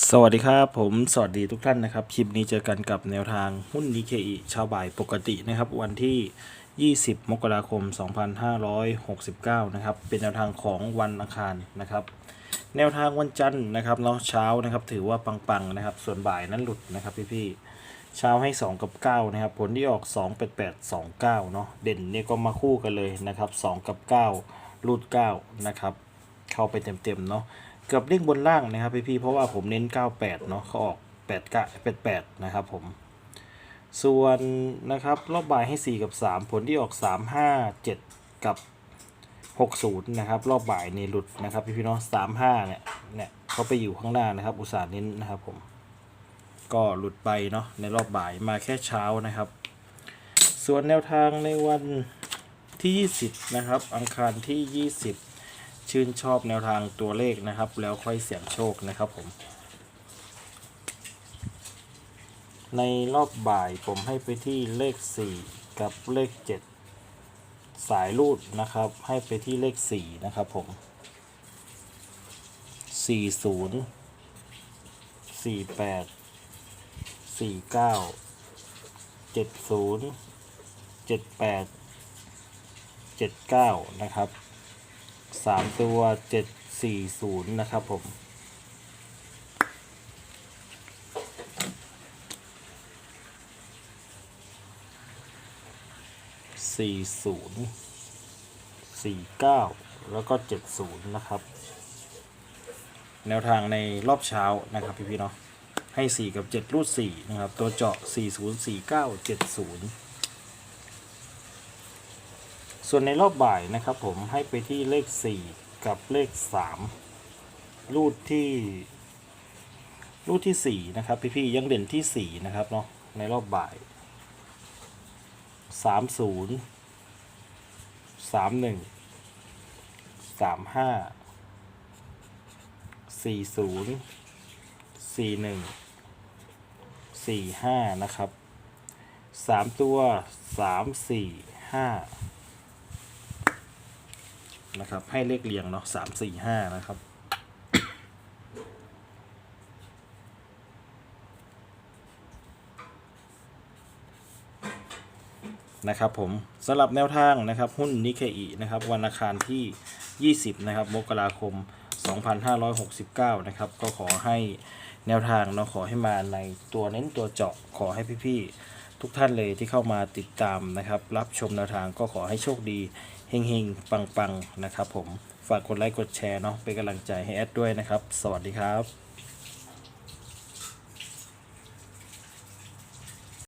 สวัสดีครับผมสวัสดีทุกท่านนะครับ คลิปนี้เจอกันกับแนวทางหุ้นนิเคอิชาวบ่ายปกตินะครับ วันที่ 20 มกราคม 2569 นะครับ เป็นแนวทางของวันอังคารนะครับ แนวทางวันจันทร์นะครับเนาะเช้านะครับถือว่าปังๆนะครับ ส่วนบ่ายนั้นหลุดนะครับพี่ๆเช้าให้ 2 กับ 9 นะครับ ผลที่ออก 2 8 8 2 9 เนาะเด่นเนี่ยก็มาคู่กันเลยนะครับ 2 กับ 9 รูด 9 นะครับ เข้าไปเต็มๆเนาะ เกือบเด้งบนล่างนะครับพี่ๆเพราะว่าผมเน้น 98 เนาะเขาออก8 9 88 นะครับผม ส่วนนะครับรอบบ่ายให้ 4 กับ 3 ผลที่ออก 3 5 7 กับ 60 นะครับ รอบบ่ายนี่หลุดนะครับพี่ๆเนาะ35 เนี่ยเนี่ยเขาไปอยู่ข้างหน้านะครับ อุตสาห์เน้นนะครับผม ก็หลุดไปเนาะในรอบบ่ายมาแค่เช้านะครับ ส่วนแนวทางในวันที่ 20 นะครับ อังคารที่ 20 ชื่นชอบแนวทางตัวเลขนะครับ แล้วค่อยเสี่ยงโชคนะครับผม ในรอบบ่ายผมให้ไปที่เลข 4 กับเลข 7 สายรูดนะครับ ให้ไปที่เลข 4 นะครับผม 40 48 49 70 78 79 นะครับ สามตัวเจ็ดสี่ศูนย์นะครับผม สี่ศูนย์สี่เก้าแล้วก็เจ็ดศูนย์นะครับ แนวทางในรอบเช้านะครับพี่ๆเนาะให้สี่กับเจ็ดรูดสี่นะครับ ตัวเจาะสี่ศูนย์สี่เก้าเจ็ดศูนย์ ส่วนในรอบบ่ายนะครับผมให้ไปที่เลข 4 กับเลข 3 รูดที่ รูดที่ 4 นะครับ พี่ๆยังเด่นที่ 4 นะครับเนาะในรอบบ่าย 30 31 35 40 41 45 นะครับ 3 ตัว 3 4 5 นะครับ ให้เลขเรียงเนาะสามสี่ห้านะครับ นะครับผมสำหรับแนวทางนะครับหุ้นนิเคอินะครับวันอังคารที่ 20 นะครับมกราคม 2569 นะครับ ก็ขอให้แนวทางเนาะขอให้มาในตัวเน้นตัวเจาะขอให้พี่ๆ ทุกท่านเลยที่เข้ามาติดตามนะครับ รับชมแนวทางก็ขอให้โชคดีเฮงๆ ปังๆ นะครับผม ฝากกดไลค์กดแชร์เนาะเป็นกำลังใจให้แอดด้วยนะครับ สวัสดีครับ